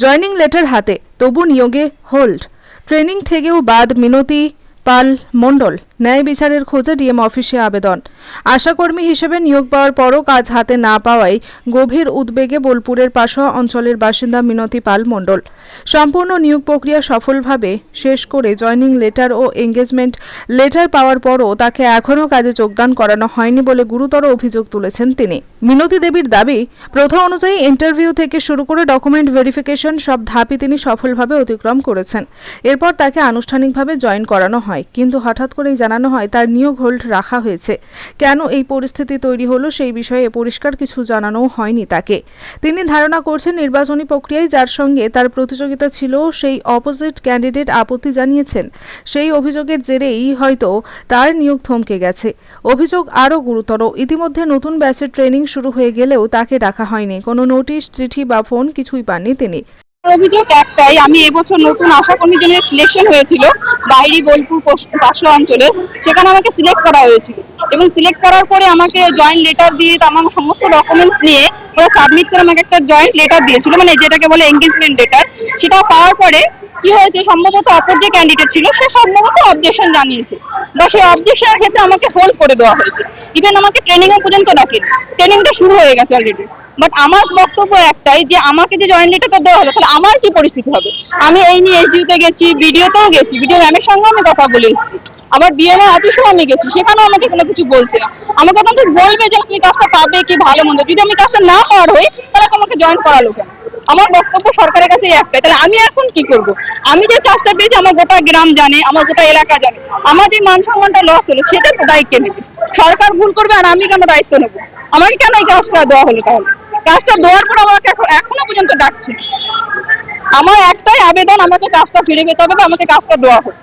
Joining letter হাতে তবু নিয়োগে হোল্ড। ট্রেনিং থেকেও বাদ মিনতি পাল মণ্ডল। ন্যায় বিচারের খোঁজে ডিএম অফিসে আবেদন। আশাকর্মী হিসেবে নিয়োগ পাওয়ার পরও কাজ হাতে না পাওয়ায় গভীর উদ্বেগে বোলপুরের পাশোয়া অঞ্চলের বাসিন্দা মিনতি পাল মণ্ডল। সম্পূর্ণ নিয়োগ প্রক্রিয়া সফলভাবে শেষ করে জয়নিং লেটার ও এঙ্গেজমেন্ট লেটার পাওয়ার পরও তাকে এখনও কাজে যোগদান করানো হয়নি বলে গুরুতর অভিযোগ তুলেছেন তিনি। মিনতি দেবীর দাবি, প্রথা অনুযায়ী ইন্টারভিউ থেকে শুরু করে ডকুমেন্ট ভেরিফিকেশন সব ধাপই তিনি সফলভাবে অতিক্রম করেছেন। এরপর তাকে আনুষ্ঠানিকভাবে জয়েন করানো হয়। কিন্তু হঠাৎ করেই জানানো হয়, তার নিয়োগ হোল্ড রাখা হয়েছে। কেন এই পরিস্থিতি তৈরি হলো সেই বিষয়ে পরিষ্কার কিছু জানানোও হয়নি তাকে। তিনি ধারণা করছেন, নির্বাচনী প্রক্রিয়ায় যার সঙ্গে তার প্রতিযোগিতা ছিল, সেই অপোজিট ক্যান্ডিডেট আপত্তি জানিয়েছেন। সেই অভিযোগের জেরেই হয়তো তার নিয়োগ থমকে গেছে। অভিযোগ আরও গুরুতর, ইতিমধ্যে নতুন ব্যাচের ট্রেনিং শুরু হয়ে গেলেও তাকে ডাকা হয়নি। কোনো নোটিশ চিঠি বা ফোন কিছুই পাননি তিনি। অভিযোগ একটাই, আমি এবছর নতুন আশাকর্মীর জন্য সিলেকশন হয়েছিল বাইরি বোলপুর পাশো অঞ্চলে, সেখানে আমাকে সিলেক্ট করা হয়েছিল। এবং সিলেক্ট করার পরে আমাকে জয়েন্ট লেটার দিয়ে আমার সমস্ত ডকুমেন্টস নিয়ে ওরা সাবমিট করে আমাকে একটা জয়েন্ট লেটার দিয়েছিল মানে যেটাকে বলে এঙ্গেজমেন্ট লেটার সেটা পাওয়ার পরে কি হয়েছে, সম্ভবত অপর যে ক্যান্ডিডেট ছিল, সে সম্ভবত অবজেকশন জানিয়েছে। বা সেই অবজেকশনের ক্ষেত্রে আমাকে হোল্ড করে দেওয়া হয়েছে। ইভেন আমাকে ট্রেনিংও পর্যন্ত ডাকেন ট্রেনিংটা শুরু হয়ে গেছে অলরেডি বাট আমার বক্তব্য একটাই যে আমাকে যে জয়েন্ট লেটারটা দেওয়া হলো তাহলে আমার কি পরিস্থিতি হবে? আমি এই নিয়ে এসডিওতে গেছি, ভিডিওতেও গেছি, ভিডিও ম্যামের সঙ্গে আমি কথা বলে এসেছি। আবার বিএমও অফিসেও আমি গেছি, সেখানেও আমাকে কোনো কিছু বলছে না। আমাকে ঠিক বলবে যে তুমি কাজটা পাবে কি ভালো মন্দ। যদি আমি কাজটা না পাওয়ার হই, তাহলে আমাকে জয়েন করালো কেন? আমার বক্তব্য সরকারের কাছে একটাই তাহলে আমি এখন কি করব? আমি যে কাজটা পেয়েছি, আমার গোটা গ্রাম জানে, আমার গোটা এলাকা জানে। আমার যে মান সম্মানটা লস হলো, সেটা দায়িত্ব নেবে। সরকার ভুল করবে আর আমি কেন দায়িত্ব নেব? আমাকে কেন এই কাজটা দেওয়া হলো তাহলে? কাজটা দেওয়ার পর আমাকে এখন এখনও পর্যন্ত ডাকছে আমার একটাই আবেদন, আমাকে কাজটা ফিরে পেতে হবে, আমাকে কাজটা দেওয়া হোক।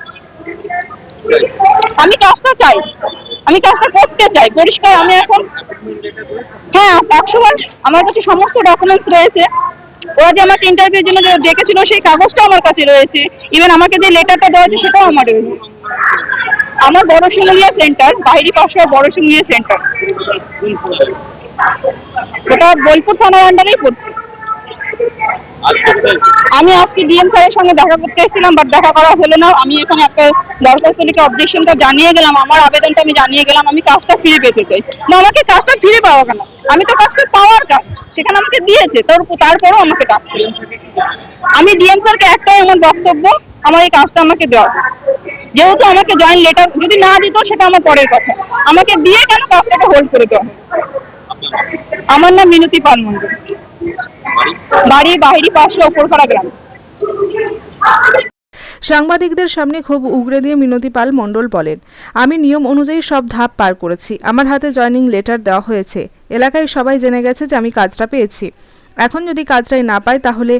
আমি কাজটা চাই। আমি কাজটা করতে চাই। পরিষ্কার আমি এখন হ্যাঁ একশো বার আমার কাছে সমস্ত ডকুমেন্টস রয়েছে। ওরা যে আমাকে ইন্টারভিউর জন্য ডেকেছিল, সেই কাগজটাও আমার কাছে রয়েছে। ইভেন আমাকে যে লেটারটা দেওয়া হয়েছে, সেটাও আমার রয়েছে। আমার বড় শিমুলিয়া সেন্টার বাইরে পাশে বড় শিমুলিয়া সেন্টার ওটা বোলপুর থানার আন্ডারেই পড়ছে। আমি আজকে ডিএম স্যারের সঙ্গে দেখা করতে এসেছিলাম বাট দেখা করা হলো না। আমি এখানে একটা দরখাস্তলিকে অবজেকশনটা জানিয়ে গেলাম, আমার আবেদনটা আমি জানিয়ে গেলাম, আমি কাজটা ফিরে পেতে চাই। না, আমাকে কাজটা ফিরে পাওয়া কেন? আমি তো কাজটা পাওয়ার কাজ। সেখানে আমাকে দিয়েছে, তোর তারপরেও আমাকে ডাকছে আমি ডিএম স্যারকে একটাই আমার বক্তব্য, আমার এই কাজটা আমাকে দেওয়া যেহেতু আমাকে জয়েন্ট লেটার যদি না দিত, সেটা আমার পরের কথা। আমাকে দিয়ে কেন কাজটাকে হোল্ড করে দেওয়া আমার নাম মিনতি পাল মন্ডল বাড়ি বাহিরি পাশে ওপরপাড়া গ্রাম। সাংবাদিকদের সামনে ক্ষোভ উগরে দিয়ে মিনতি পাল মণ্ডল বলেন, আমি নিয়ম অনুযায়ী সব ধাপ পার করেছি। আমার হাতে জয়নিং লেটার দেওয়া হয়েছে। এলাকায় সবাই জেনে গেছে যে আমি কাজটা পেয়েছি। এখন যদি কাজটাই না পাই, তাহলে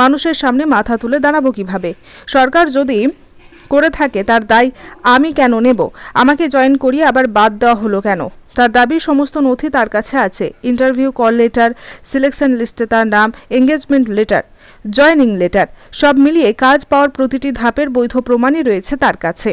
মানুষের সামনে মাথা তুলে দাঁড়াবো কীভাবে? সরকার যদি করে থাকে, তার দায় আমি কেন নেব? আমাকে জয়েন করিয়ে আবার বাদ দেওয়া হলো কেন? তার দাবি, সমস্ত নথি তার কাছে আছে। ইন্টারভিউ, কল লেটার, সিলেকশন লিস্টে তার নাম, এঙ্গেজমেন্ট লেটার, জয়নিং লেটার, সব মিলিয়ে কাজ পাওয়ার প্রতিটি ধাপের বৈধ প্রমাণই রয়েছে তার কাছে।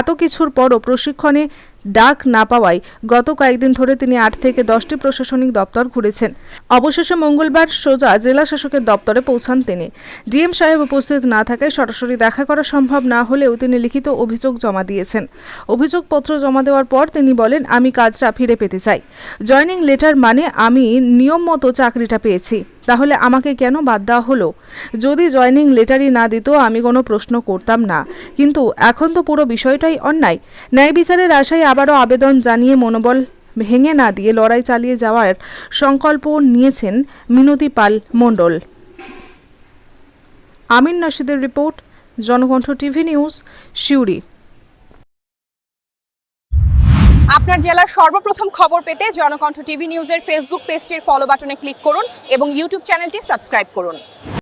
এত কিছুর পরও প্রশিক্ষণে ডাক না পাওয়ায় গত কয়েকদিন ধরে তিনি আট থেকে দশটি প্রশাসনিক দপ্তর ঘুরেছেন। অবশেষে মঙ্গলবার সোজা জেলা শাসকের দপ্তরে পৌঁছান তিনি। ডিএম সাহেব উপস্থিত না থাকায় সরাসরি দেখা করা সম্ভব না হলেও তিনি লিখিত অভিযোগ জমা দিয়েছেন। অভিযোগপত্র জমা দেওয়ার পর তিনি বলেন, আমি কাজটা ফিরে পেতে চাই। জয়নিং লেটার মানে আমি নিয়ম মতো চাকরিটা পেয়েছি। তাহলে আমাকে কেন বাদ দেওয়া হলো? যদি জয়নিং লেটারই না দিত, আমি কোনো প্রশ্ন করতাম না। কিন্তু এখন তো পুরো বিষয়টাই অন্যায়। ন্যায় বিচারের আশায় আবারও আবেদন জানিয়ে মনোবল ভেঙে না দিয়ে লড়াই চালিয়ে যাওয়ার সংকল্প নিয়েছেন Minati Pal Mondal. Amin নাশিদের report, Janakantha TV news Suri আপনার জেলার সর্বপ্রথম খবর পেতে জনকণ্ঠ টিভি নিউজের ফেসবুক পেজটির ফলো বাটনে ক্লিক করুন এবং ইউটিউব চ্যানেলটি সাবস্ক্রাইব করুন।